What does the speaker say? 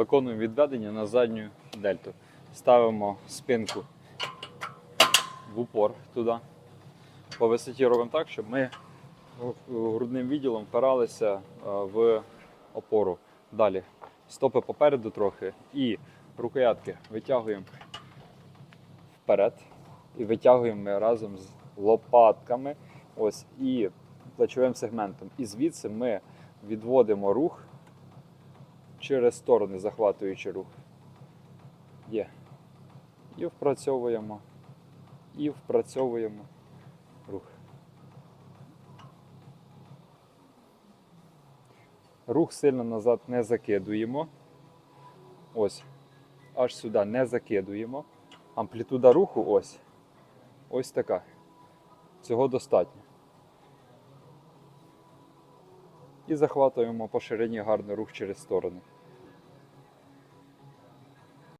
виконуємо відведення на задню дельту. Ставимо спинку в упор туди. По висоті робимо так, щоб ми грудним відділом впиралися е, в опору. Далі стопи попереду трохи і рукоятки витягуємо вперед і витягуємо ми разом з лопатками ось, і плечовим сегментом. І звідси ми відводимо рух через сторони, захватуючи рух. Є. І впрацьовуємо. І впрацьовуємо рух. Рух сильно назад не закидуємо. Ось. Аж сюди не закидуємо. Амплітуда руху ось. Ось така. Цього достатньо. І захватуємо по ширині гарний рух через сторони.